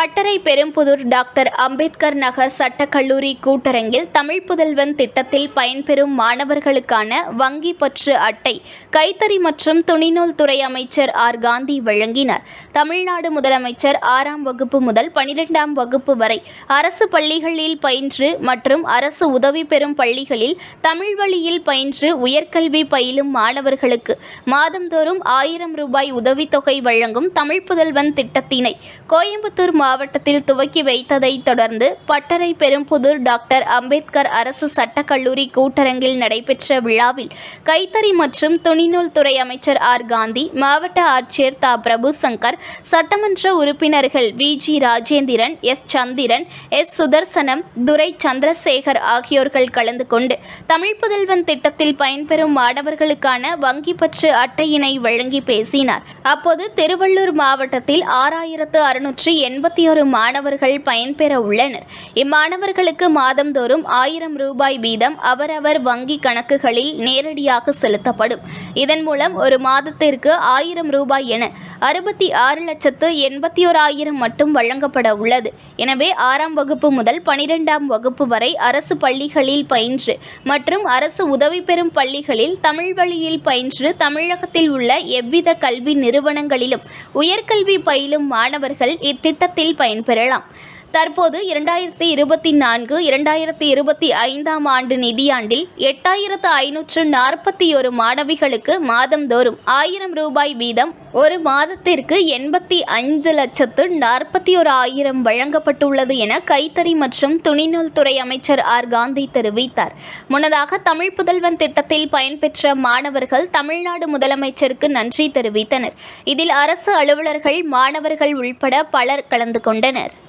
பட்டறை பெரும்புதூர் டாக்டர் அம்பேத்கர் நகர் சட்டக்கல்லூரி கூட்டரங்கில் தமிழ் புதல்வன் திட்டத்தில் பயன்பெறும் மாணவர்களுக்கான வங்கி பற்று அட்டை கைத்தறி மற்றும் துணிநூல் துறை அமைச்சர் ஆர் காந்தி வழங்கினார். தமிழ்நாடு முதலமைச்சர் ஆறாம் வகுப்பு முதல் பனிரெண்டாம் வகுப்பு வரை அரசு பள்ளிகளில் பயின்று மற்றும் அரசு உதவி பெறும் பள்ளிகளில் தமிழ் வழியில் பயின்று உயர்கல்வி பயிலும் மாணவர்களுக்கு மாதந்தோறும் ஆயிரம் ரூபாய் உதவித்தொகை வழங்கும் தமிழ் புதல்வன் திட்டத்தினை கோயம்புத்தூர் மாவட்டத்தில் துவக்கி வைத்ததை தொடர்ந்து பட்டறை பெரும்புதூர் டாக்டர் அம்பேத்கர் அரசு சட்டக்கல்லூரி கூட்டரங்கில் நடைபெற்ற விழாவில் கைத்தறி மற்றும் துணிநூல் துறை அமைச்சர் ஆர். காந்தி மாவட்ட ஆட்சியர் தா. பிரபு சங்கர் சட்டமன்ற உறுப்பினர்கள் V. G. Rajendran S. Chandran S. Sudarsanam Durai Chandrasekar ஆகியோர்கள் கலந்து கொண்டு தமிழ் புதல்வன் திட்டத்தில் பயன்பெறும் மாணவர்களுக்கான வங்கி பற்று அட்டையினை வழங்கி பேசினார். அப்போது திருவள்ளூர் மாவட்டத்தில் ஆறாயிரத்து அறுநூற்று எண்பத்தி ஒரு மாணவர்கள் பயன்பெற உள்ளனர். இம்மாணவர்களுக்கு மாதந்தோறும் ஆயிரம் ரூபாய் வீதம் அவரவர் வங்கி கணக்குகளில் நேரடியாக செலுத்தப்படும். இதன் மூலம் ஒரு மாதத்திற்கு ஆயிரம் ரூபாய் என அறுபத்தி ஆறு லட்சத்து எண்பத்தி ஓராயிரம் மட்டும் வழங்கப்பட உள்ளது. எனவே ஆறாம் வகுப்பு முதல் பனிரெண்டாம் வகுப்பு வரை அரசு பள்ளிகளில் பயின்று மற்றும் அரசு உதவி பெறும் பள்ளிகளில் தமிழ் வழியில் பயின்று தமிழகத்தில் உள்ள எவ்வித கல்வி நிறுவனங்களிலும் உயர்கல்வி பயிலும் மாணவர்கள் இத்திட்டத்தில் பயன்பெறலாம். தற்போது இரண்டாயிரத்தி இருபத்தி நான்கு இரண்டாயிரத்தி இருபத்தி ஐந்தாம் ஆண்டு நிதியாண்டில் எட்டாயிரத்து ஐநூற்று நாற்பத்தி ஒரு மாணவிகளுக்கு மாதந்தோறும் ஆயிரம் ரூபாய் வீதம் ஒரு மாதத்திற்கு எண்பத்தி ஐந்து லட்சத்து நாற்பத்தி ஒரு ஆயிரம் வழங்கப்பட்டுள்ளது என கைத்தறி மற்றும் துணிநூல் துறை அமைச்சர் ஆர். காந்தி தெரிவித்தார். முன்னதாக தமிழ் புதல்வன் திட்டத்தில் பயன்பெற்ற மாணவர்கள் தமிழ்நாடு முதலமைச்சருக்கு நன்றி தெரிவித்தனர். இதில் அரசு அலுவலர்கள் மாணவர்கள் உள்பட பலர் கலந்து கொண்டனர்.